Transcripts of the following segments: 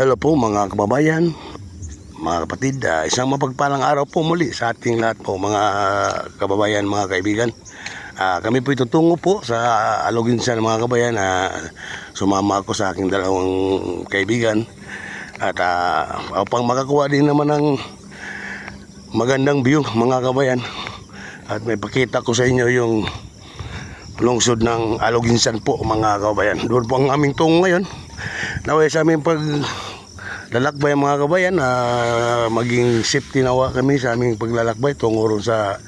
Hello po mga kababayan, mga kapatid, ah, isang mapagpalang araw po muli sa ating lahat po mga kababayan, mga kaibigan. Ah, kami po itutungo po sa Aloginsan mga kababayan na sumama ako sa aking dalawang kaibigan at ah, upang makakuha din naman ng magandang view mga kababayan at may pakita ko sa inyo yung lungsod ng Aloginsan po mga kababayan. Doon po ang aming tungo ngayon. Naway sa aming pag lalakbay mga kabayan na maging safety nawa kami sa aming paglalakbay tungo ron sa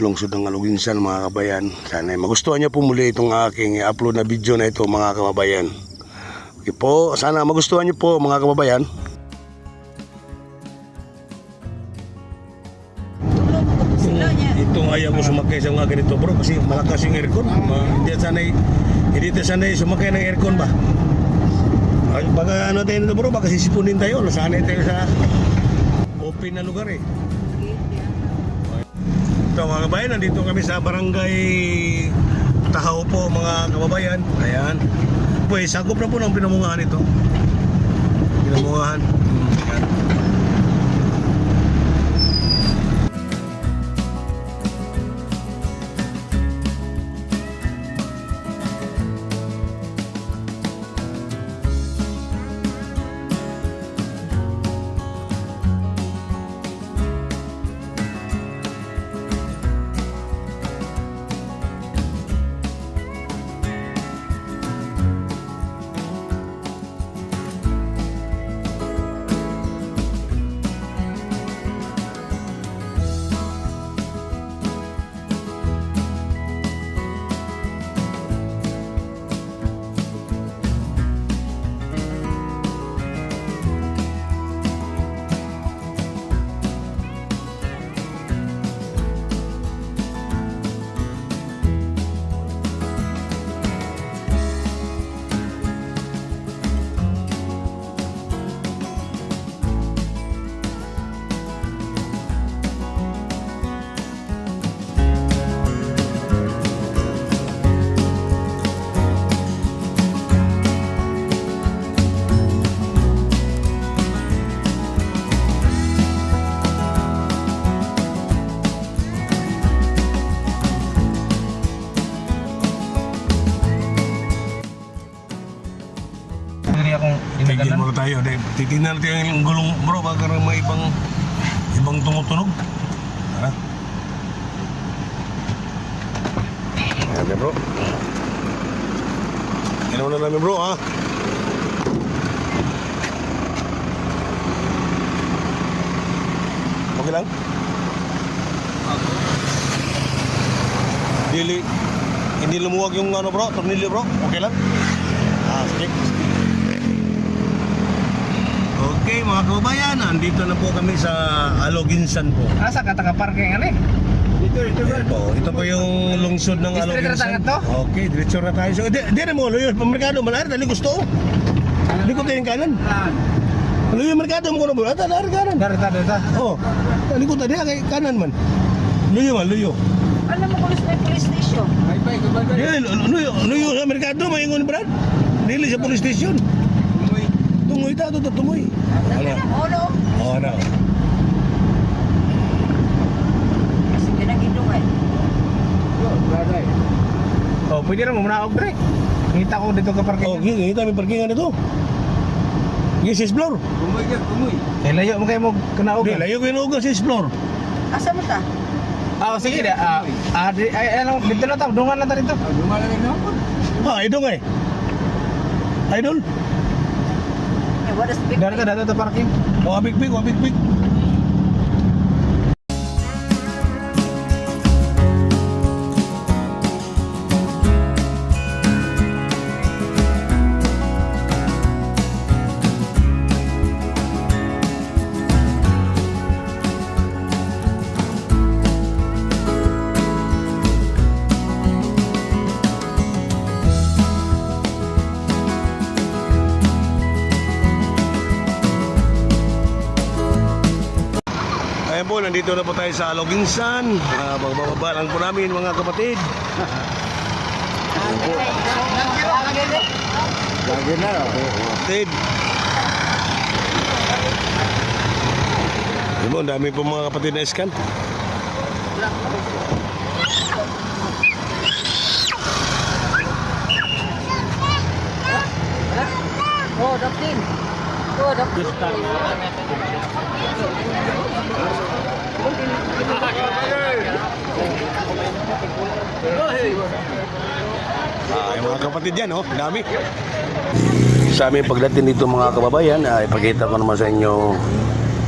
lungsod ng Aloginsan mga kabayan. Sana magustuhan niyo po muli itong aking upload na video na ito mga kababayan. Okay po, sana magustuhan niyo po mga kababayan. Itong ayaw mo sumakay sa mga ganito bro kasi malakas yung aircon. Ma, hindi sanay hindi sanay sumakay ng aircon ba? Ay, baka ano tayo nito bro, baka sisipunin tayo. Nasanay tayo sa open na lugar eh. Ito mga kabayan, nandito kami sa barangay Tahaw po mga kababayan. Ayan. Pues, sakop na po ng pinamungahan ito. Pinamungahan. Muna tayo. Dahil Titignan natin yung gulong bro. Baka rin may ibang ibang tumutunog. Tara. Ayan na bro. Ginawa na namin bro ha. Okay lang? Dili, hindi lumuwag yung ano bro, tornilyo bro. Okay lang? Ah, sige. Okay mga kababayan, andito na po kami sa Aloginsan po. Asa ka taga parking ano eh? Ito, ito, ito. Ito po yung lungsod ng na Aloginsan. to? Okay, diretso na tayo. So, di, di na mo, luyo, pamerkado, malari, dali gusto. Hindi ko tayo yung kanan. Luyo, merkado mo ko na bulat, alari kanan. Dari tadi ta. Oh, dali ko tayo, kay kanan man. Luyo man, luyo. Alam mo kung may police station. Di, luyo, luyo sa merkado, maingon brad. Dili sa police station. Tungoy ta, ito tungoy. Lagi Ano? na, olo. Oh, ano? Sige na gidungay. Oh, pwede na mo muna og dre. Ngita ko dito ka parking. Oh, gini, kita may parkingan ito. Yes, yes, floor. Eh layo mo kayo mo kana og. Di, layo ko yung ugas, yes, floor. Asa mo ta? Ah, sige da. Ah, ah, di, ay, ano, dito na ta, dungan na ta dito. Ah, idong eh. Idol. What is big? Dari ta dito ta parking. Oh, big big, oh, big big. Po, nandito na po tayo sa Aloginsan. Uh, Magbababa lang po namin mga kapatid. Ayan po. Lagi na. Kapatid. Ayan po, ang dami po mga kapatid na scan. Oh, Daphne. Oh, Daphne. Ah, yung mga kapatid yan, oh, dami. Sa aming pagdating dito mga kababayan, ay ipakita ko naman sa inyo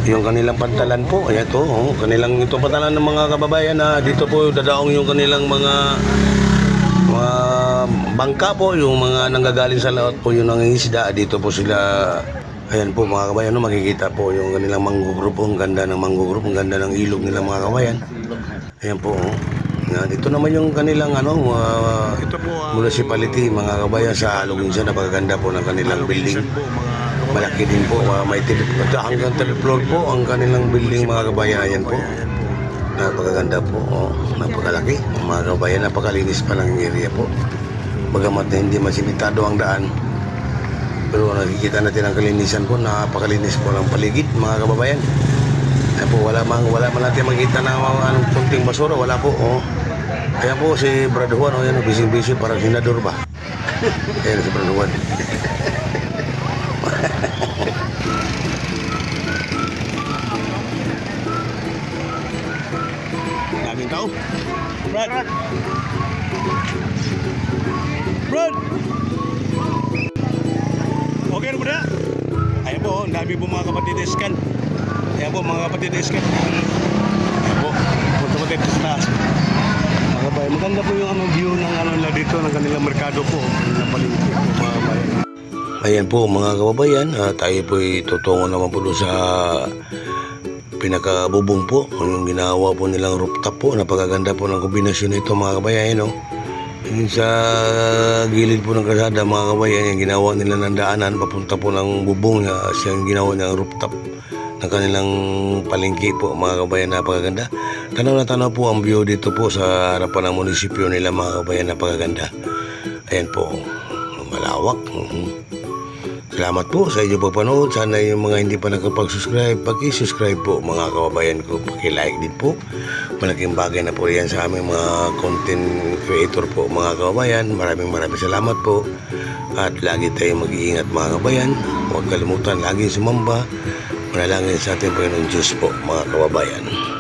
yung kanilang pantalan po. Ayan to, oh, kanilang ito pantalan ng mga kababayan na dito po dadaong yung kanilang mga mga bangka po, yung mga nanggagaling sa laot po yung nangingisda. Dito po sila, ayan po mga kababayan, no, makikita po yung kanilang po. Ang ganda ng mangrove, ang ganda ng ilog nila mga kababayan. Ayan po, oh. Yan, ito naman yung kanilang ano, uh, ito po, municipality, mga kabayan sa Aluginsan. Napakaganda po ng kanilang building. Malaki din po, uh, may tele, hanggang telefloor po ang kanilang building mga kabayan. Ayan po. Napakaganda po, oh, napakalaki. Mga kabayan, napakalinis pa ng area po. Bagamat na hindi masimitado ang daan. Pero nakikita natin ang kalinisan po, napakalinis po ng paligid mga kababayan. Ay po, wala mang wala man natin makita mga anong kunting basura, wala po. Oh. Ayan po si Brad Juan, oh, yan, oh, busy-busy parang senador ba? Ayan si Brad Juan. Daming tao. Brad! Brad! Po, ang dami po mga kapatid na scan. Ayan po mga kapatid na scan. Ayan po, punta po dito sa taas. Mga kabay, maganda po yung ano, view ng ano nila dito, ng kanilang merkado po. Kanilang palengke po, mga. Ayan po mga kababayan, ah, tayo po tutungo naman po sa pinakabubong po. Yung ginawa po nilang rooftop po. Napakaganda po ng kombinasyon nito mga kabayan. No? Sa gilid po ng kasada mga kabayan, yung ginawa nila ng daanan papunta po ng bubong niya. Siyang ginawa niyang rooftop ng kanilang palengke po mga kabayan. Napakaganda. Tanaw na tanaw po ang view dito po sa harapan ng munisipyo nila mga kabayan. Napakaganda. Ayan po. Malawak. Mhm. Salamat po sa inyong pagpanood. Sana yung mga hindi pa nakapag-subscribe, pag-subscribe po mga kababayan ko. Paki-like din po. Malaking bagay na po yan sa aming mga content creator po mga kababayan. Maraming maraming salamat po. At lagi tayong mag-iingat mga kababayan. Huwag kalimutan lagi sumamba. Manalangin sa ating Panginoon Diyos po mga kababayan.